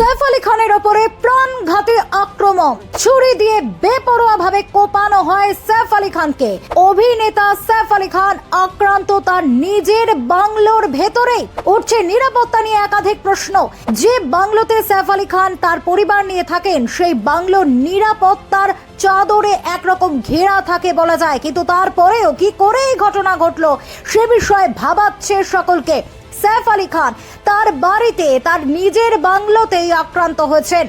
সৈফ আলী খানের ওপরে প্রাণঘাতী আক্রমণ। ছুরি দিয়ে বেপরোয়াভাবে কোপানো হয় সৈফ আলী খানকে। অভিনেতা সৈফ আলী খান আক্রান্ত, তার নিজের বাংলোর ভেতরে উঠছে নিরাপত্তা নিয়ে একাধিক প্রশ্ন। যে বাংলোতে সৈফ আলী খান তার পরিবার নিয়ে থাকেন, সেই বাংলোর নিরাপত্তার চাদরে একরকম ঘেরা থাকে বলা যায়। কিন্তু তারপরেও কি করে এই ঘটনা ঘটলো, সে বিষয়ে ভাবাচ্ছে সকলকে। সৈফ আলী খান তার বাড়িতে তার নিজের বাংলোতেই আক্রান্ত হয়েছেন।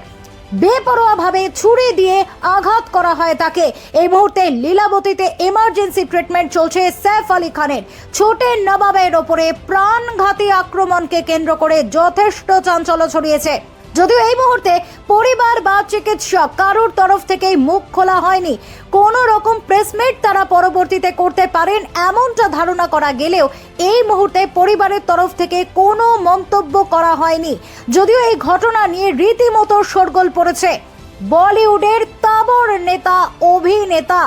বেপরোয়াভাবে ছুরি দিয়ে আঘাত করা হয় তাকে। এই মুহূর্তে লীলাবতীতে এমার্জেন্সি ট্রিটমেন্ট চলছে সৈফ আলী খানের। ছোটের নবাবের ওপরে প্রাণঘাতী আক্রমণকে কেন্দ্র করে যথেষ্ট চাঞ্চল্য ছড়িয়েছে। যদিও এই মুহূর্তে পরিবার বা চিকিৎসক কারোর তরফ থেকেই মুখ খোলা হয়নি। কোনো রকম প্রেসমিট তারা পরবর্তীতে করতে পারেন এমনটা ধারণা করা গেলেও এই মুহূর্তে পরিবারের তরফ থেকে কোনো মন্তব্য করা হয়নি। যদিও এই ঘটনা নিয়ে রীতিমতো শোরগোল পড়েছে। বলিউডের তাবর নেতা, অভিনেতা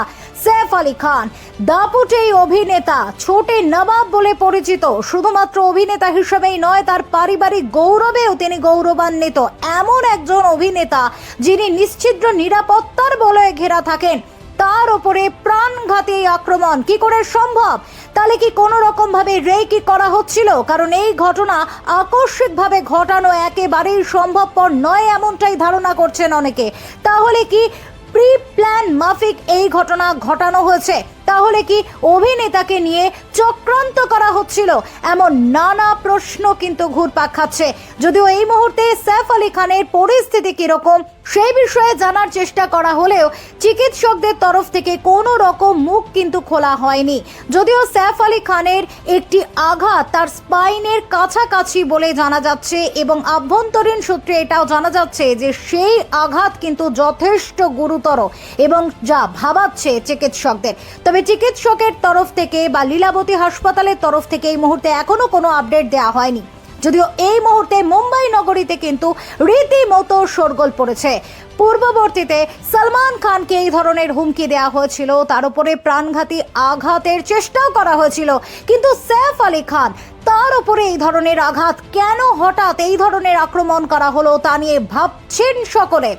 সৈফ আলী খান। দাপুটে এই অভিনেতা, ছোটে নবাব বলে পরিচিত, শুধুমাত্র অভিনেতা হিসেবেই নয়, তার পারিবারিক গৌরবেও তিনি গৌরবান্বিত। এমন একজন অভিনেতা, যিনি নিশ্চিদ্র নিরাপত্তার বলয়ে ঘেরা থাকেন। তার ওপরে প্রাণঘাতী আক্রমণ কি করে সম্ভব? তাহলে কি কোনো রকম ভাবে রেকি করা হচ্ছিল? কারণ এই ঘটনা আকস্মিকভাবে ঘটানো একেবারেই সম্ভবপর নয়, এমনটাই ধারণা করছেন অনেকে। তাহলে কি প্রি মাফিক এই ঘটনা ঘটানো হয়েছে। তাহলে কি অভিনেতাকে নিয়ে চক্রান্ত করা হচ্ছিল? এমন নানা প্রশ্ন কিন্তু ঘুরপাক খাচ্ছে। যদিও এই মুহূর্তে সৈফ আলী খানের পরিস্থিতি কীরকম সেই বিষয়ে জানার চেষ্টা করা হলেও চিকিৎসকদের তরফ থেকে কোনো রকম মুখ কিন্তু খোলা হয়নি। যদিও সৈফ আলী খানের একটি আঘাত তার স্পাইনের কাছাকাছি বলে জানা যাচ্ছে এবং আভ্যন্তরীণ সূত্রে এটাও জানা যাচ্ছে যে সেই আঘাত কিন্তু যথেষ্ট গুরুতর এবং যা ভাবাচ্ছে চিকিৎসকদের। তবে চিকিৎসকের তরফ থেকে বা লীলাবতী হাসপাতালের তরফ থেকে এই মুহূর্তে এখনও কোনো আপডেট দেওয়া হয়নি। যদিও এই মুহূর্তে মুম্বাই নগরীতে কিন্তু রীতিমতো শোরগোল পড়েছে। পূর্ববর্তীতে সালমান খানকে এই ধরনের হুমকি দেওয়া হয়েছিল, তার উপরে প্রাণঘাতী আঘাতের চেষ্টাও করা হয়েছিল। কিন্তু সৈফ আলী খান তার উপরে এই ধরনের আঘাত কেন হঠাৎ এই ধরনের আক্রমণ করা হলো তা নিয়ে ভাবছেন সকলে।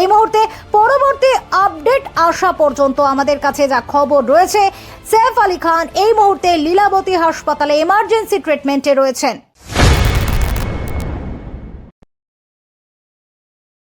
এই মুহূর্তে পরবর্তী আপডেট আসা পর্যন্ত আমাদের কাছে যা খবর রয়েছে সৈফ আলী খান এই মুহূর্তে লীলাবতী হাসপাতালে এমার্জেন্সি ট্রিটমেন্টে রয়েছেন।